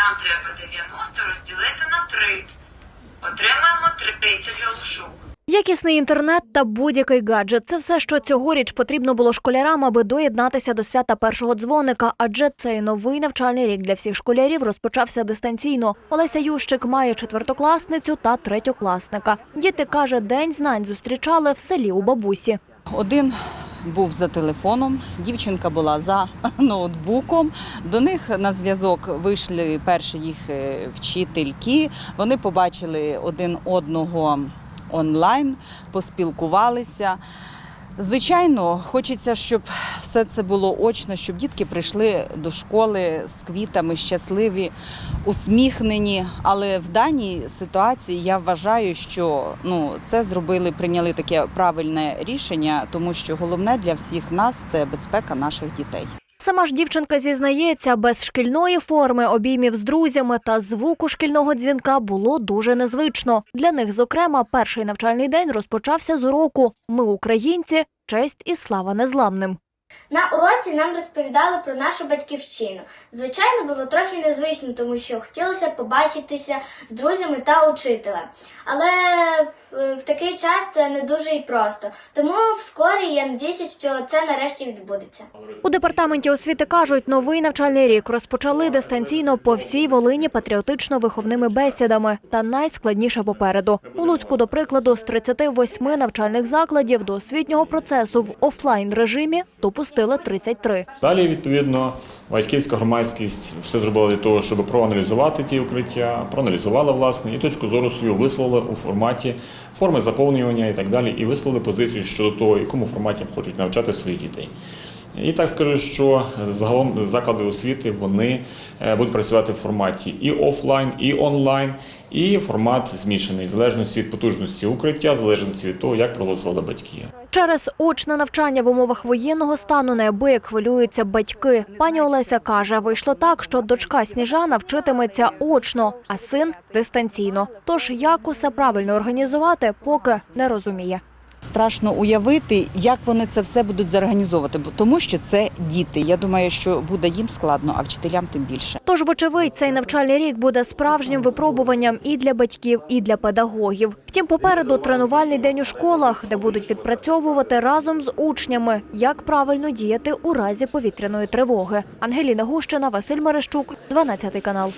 Нам треба 90 розділити на 3. Отримаємо 30 галушок. Якісний інтернет та будь-який гаджет це все, що цьогоріч потрібно було школярам, аби доєднатися до свята першого дзвоника. Адже цей новий навчальний рік для всіх школярів розпочався дистанційно. Олеся Ющик має четвертокласницю та третьокласника. Діти каже, день знань зустрічали в селі у бабусі. Один був за телефоном, дівчинка була за ноутбуком. До них на зв'язок вийшли перші їх е, вчительки. Вони побачили один одного онлайн, поспілкувалися. Звичайно, хочеться, щоб все це було очно, щоб дітки прийшли до школи з квітами, щасливі, усміхнені. Але в даній ситуації я вважаю, що ну, це зробили, прийняли таке правильне рішення, тому що головне для всіх нас це безпека наших дітей. Сама ж дівчинка зізнається, без шкільної форми, обіймів з друзями та звуку шкільного дзвінка було дуже незвично. Для них, зокрема, перший навчальний день розпочався з уроку Ми українці, честь і слава незламним. На уроці нам розповідали про нашу батьківщину. Звичайно, було трохи незвично, тому що хотілося побачитися з друзями та учителем. Але в, в такий час це не дуже і просто. Тому вскорі я надіюся, що це нарешті відбудеться. У департаменті освіти кажуть, новий навчальний рік розпочали дистанційно по всій Волині патріотично-виховними бесідами. Та найскладніше попереду. У Луцьку, до прикладу, з 38 навчальних закладів до освітнього процесу в офлайн режимі допустили 33. Далі, відповідно, батьківська громадськість все зробила для того, щоб проаналізувати ті укриття, проаналізувала власне і точку зору свою висловили у форматі форми заповнювання і так далі, і висловили позицію щодо того, якому форматі хочуть навчати своїх дітей. І так скажу, що загалом заклади освіти вони е, будуть працювати в форматі і офлайн, і онлайн, і формат змішаний, в залежності від потужності укриття, в залежності від того, як проголосували батьки. Через очне навчання в умовах воєнного стану неабияк хвилюються батьки. Пані Олеся каже, вийшло так, що дочка Сніжана вчитиметься очно, а син дистанційно. Тож як усе правильно організувати, поки не розуміє. Страшно уявити, як вони це все будуть зорганізовувати, тому що це діти. Я думаю, що буде їм складно, а вчителям тим більше. Тож, вочевидь, цей навчальний рік буде справжнім випробуванням і для батьків, і для педагогів. Втім, попереду тренувальний день у школах, де будуть відпрацьовувати разом з учнями, як правильно діяти у разі повітряної тривоги. Ангеліна Гущина, Василь Мерещук, 12 канал.